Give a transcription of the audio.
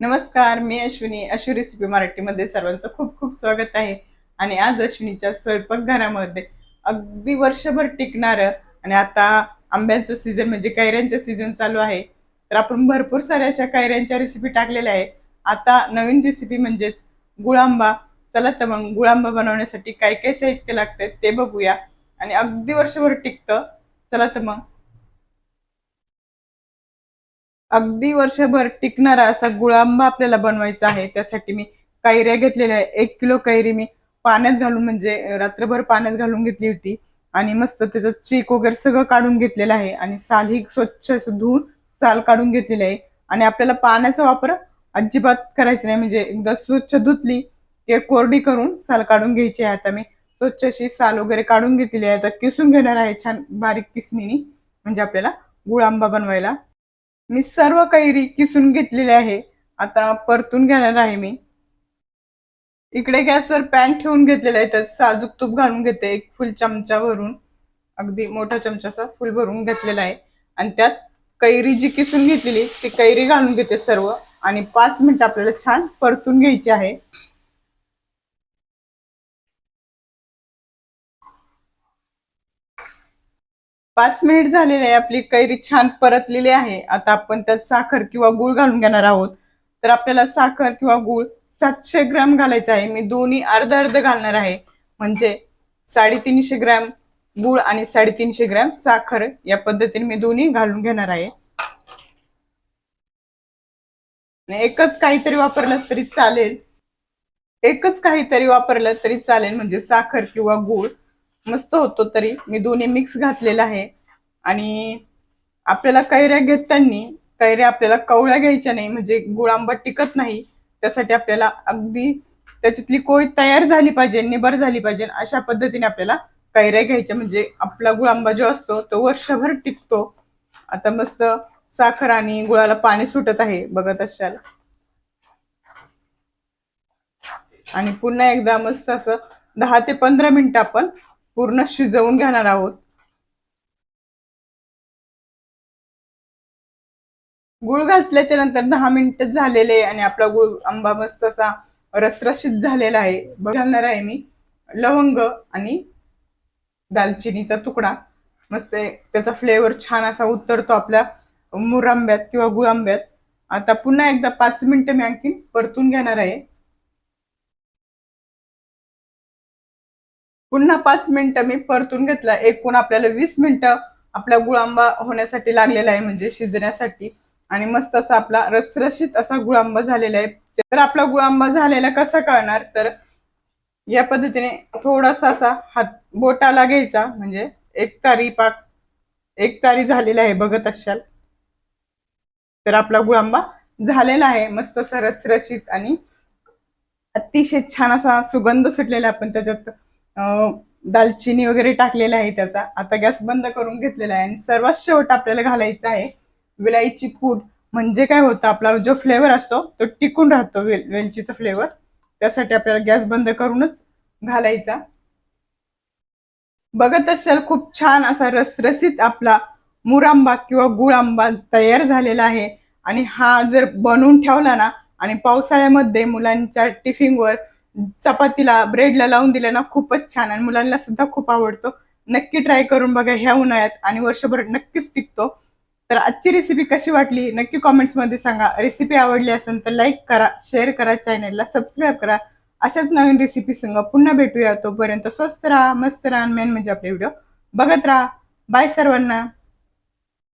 नमस्कार मी अश्विनी. अश्वी रेसिपी मराठीमध्ये सर्वांचं खूप खूप स्वागत आहे. आणि आज अश्विनीच्या स्वयंपाकघरामध्ये अगदी वर्षभर टिकणारं आणि आता आंब्यांचं सीझन म्हणजे कैऱ्यांचं सीझन चालू आहे. तर आपण भरपूर साऱ्या अशा कैऱ्यांच्या रेसिपी टाकलेल्या आहे आता नवीन रेसिपी म्हणजेच गुळांबा. चला तर मग गुळांबा बनवण्यासाठी काय काय साहित्य लागतं ते बघूया. आणि अगदी वर्षभर टिकतं. चला तर मग अगदी वर्षभर टिकणारा असा गुळांबा आपल्याला बनवायचा आहे. त्यासाठी मी कैऱ्या घेतलेल्या आहे. एक किलो कैरी मी पाण्यात घालून म्हणजे रात्रभर पाण्यात घालून घेतली होती. आणि मस्त त्याचं चीक वगैरे सगळं काढून घेतलेलं आहे. आणि साल ही स्वच्छ असं धुवून साल काढून घेतलेली आहे. आणि आपल्याला पाण्याचा वापर अजिबात करायचा नाही. म्हणजे एकदा स्वच्छ धुतली की कोरडी करून साल काढून घ्यायची आहे. आता मी स्वच्छ अशी साल वगैरे काढून घेतलेली आहे. आता किसून घेणार आहे छान बारीक किसणीनी. म्हणजे आपल्याला गुळांबा बनवायला मी सर्व कैरी किसून घेतलेली आहे. आता परतून घेणार आहे मी. इकडे गॅसवर पॅन ठेवून घेतलेला आहे त्यात साजूक तूप घालून घेते एक फुल चमचा भरून अगदी मोठा चमचाचा फुल भरून घेतलेला आहे. आणि त्यात कैरी जी किसून घेतलेली ती कैरी घालून घेते सर्व. आणि पाच मिनिट आपल्याला छान परतून घ्यायची आहे. पाच मिनिट झालेले आहे आपली कैरी छान परतलेली आहे. आता आपण त्यात साखर किंवा गुळ घालून घेणार आहोत. तर आपल्याला साखर किंवा गुळ सातशे ग्रॅम घालायचा आहे. मी दोन्ही अर्ध अर्ध घालणार आहे. म्हणजे साडेतीनशे ग्रॅम गुळ आणि साडेतीनशे ग्रॅम साखर या पद्धतीने मी दोन्ही घालून घेणार आहे. एकच काहीतरी वापरलं तरी चालेल. एकच काहीतरी वापरलं तरी चालेल. म्हणजे साखर किंवा गुळ. मस्त होतो तरी. मी दोन्ही मिक्स घातलेला आहे. आणि आपल्याला कैऱ्या घेताना कैऱ्या आपल्याला कवळ्या घ्यायच्या नाही म्हणजे गुळांबट टिकत नाही. त्यासाठी आपल्याला अगदी त्याच्यातली कोय तयार झाली पाहिजे निबर झाली पाहिजे अशा पद्धतीने आपल्याला कैऱ्या घ्यायच्या. म्हणजे आपला गुळांबा जो असतो तो वर्षभर टिकतो. आता मस्त साखर आणि गुळाला पाणी सुटत आहे बघत असाल. आणि पुन्हा एकदा मस्त असं दहा ते पंधरा मिनिटं आपण पूर्ण शिजवून घेणार आहोत. गुळ घातल्याच्या नंतर दहा मिनिट झालेले आणि आपला गुळ आंबा मस्त असा रसरशीत झालेला आहे. घालणार आहे मी. लवंग आणि दालचिनीचा तुकडा. मस्त त्याचा फ्लेवर छान असा उतरतो आपल्या मुरांब्यात किंवा गुळांब्यात. आता पुन्हा एकदा पाच मिनिटं मी आणखीन परतून घेणार आहे. पुन्हा पाच मिनिटं मी परतून घेतला. एकूण आपल्याला वीस मिनिटं आपला गुळांबा होण्यासाठी लागलेला आहे म्हणजे शिजण्यासाठी. आणि मस्त असा आपला रसरशीत असा गुळांबा झालेला आहे. तर आपला गुळांबा झालेला कसा कळणार? तर या पद्धतीने थोडासा असा हात बोटाला घ्यायचा म्हणजे एक तारी पाक एक तारी झालेला आहे बघत असाल. तर आपला गुळांबा झालेला आहे मस्त असा रसरशीत आणि अतिशय छान असा सुगंध सुटलेला आपण त्याच्यात दालचिनी वगैरे टाकलेला आहे त्याचा. आता गॅस बंद करून घेतलेला आहे आणि सर्वात शेवट आपल्याला घालायचा आहे विलायची पूड म्हणजे काय होतं आपला जो फ्लेवर असतो तो टिकून राहतो वेल वेलचीचा फ्लेवर त्यासाठी आपल्याला गॅस बंद करूनच घालायचा. बघत असाल खूप छान असा रसरसीत आपला मुरांबा किंवा गुळ आंबा तयार झालेला आहे. आणि हा जर बनवून ठेवला ना आणि पावसाळ्यामध्ये मुलांच्या टिफिनवर चपातीला ब्रेडला लावून दिले ना खूपच छान. आणि मुलांना सुद्धा खूप आवडतो. नक्की ट्राय करून बघा ह्या उन्हाळ्यात. आणि वर्षभर नक्कीच टिकतो. तर आजची रेसिपी कशी वाटली? नक्की कॉमेंट्समध्ये सांगा. रेसिपी आवडली असेल तर लाईक करा शेअर करा चॅनेलला सबस्क्राईब करा. अशाच नवीन रेसिपी संग पुन्हा भेटूया. तोपर्यंत स्वस्त राहा मस्त राहा मेन म्हणजे आपले व्हिडिओ बघत राहा. बाय सर्वांना.